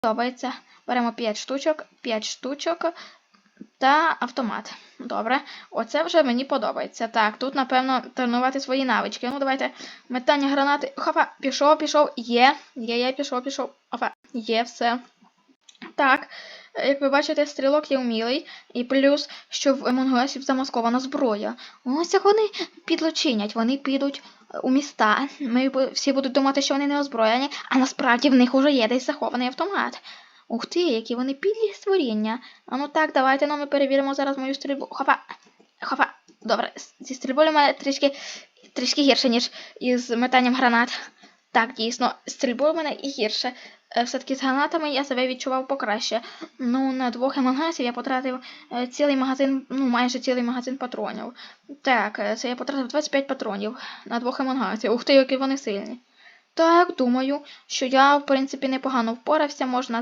подобається. Беремо 5 штучок, 5 штучок та автомат. Добре. Оце вже мені подобається. Так, тут, напевно, тренувати свої навички. Ну, давайте. Метання гранати. Хопа, пішов, пішов. Є. Є, є, пішов, пішов. Опа, є все. Так, як ви бачите, стрілок є вмілий, і плюс, що в Емонгуесів замаскована зброя. Ось як вони підлочинять, вони підуть у міста. Ми всі будуть думати, що вони не озброєні, а насправді в них уже є десь захований автомат. Ух ти, які вони підлі створіння. А ну так, давайте ну, ми перевіримо зараз мою стрільбу. Хопа, хопа. Добре, зі стрільбою у мене трішки, трішки гірше, ніж із метанням гранат. Так, дійсно, стрільбою мене і гірше. Е, Все-таки з гранатами я себе відчував покраще. Ну, на двох емангасів я потратив е, цілий магазин, ну, майже цілий магазин патронів. Так, е, це я потратив 25 патронів на двох емангасів. Ух ти, які вони сильні. Так, думаю, що я, в принципі, непогано впорався, можна